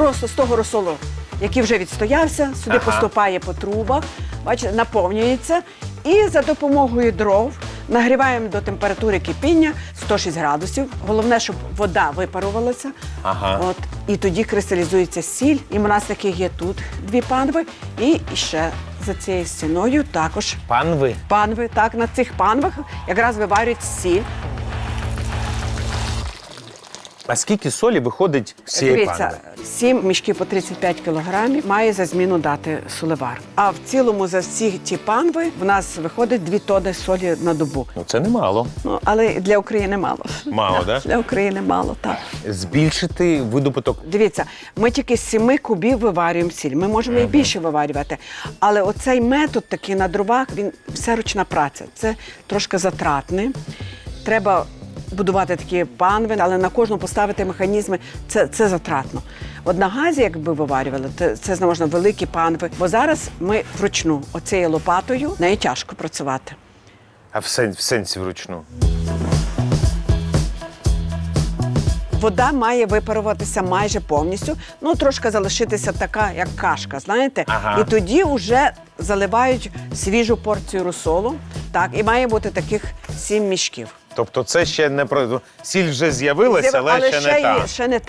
просто з того розсолу, який вже відстоявся, сюди Ага. поступає по трубах, бачите, наповнюється. І за допомогою дров нагріваємо до температури кипіння 106 градусів. Головне, щоб вода випарувалася. Ага. От, і тоді кристалізується сіль. І у нас таких є тут дві панви. І ще за цією стіною також Панви. панви. Так, на цих панвах якраз виварюють сіль. А скільки солі виходить з цієї Дивіться, панви? 7 мішків по 35 кілограмів має за зміну дати солевар. А в цілому за всі ті панви в нас виходить 2 тони солі на добу. Ну це немало. Ну, але для України мало. Мало, да? Для України мало, так. Збільшити видобуток. Дивіться, ми тільки з 7 кубів виварюємо сіль. Ми можемо і більше виварювати. Але оцей метод такий на дровах, він все ручна праця. Це трошки затратне. Треба будувати такі панви, але на кожну поставити механізми це, це затратно. От на газі, якби виварювали, це, це ж великі панви. Бо зараз ми вручну оцією лопатою нею тяжко працювати. А в, сен, в сенсі вручну. Вода має випаруватися майже повністю, ну трошки залишитися така, як кашка, знаєте? Ага. І тоді вже заливають свіжу порцію розсолу. Так, і має бути таких сім мішків. Тобто це ще не про сіль вже з'явилася, але, ще, не та. ще не та.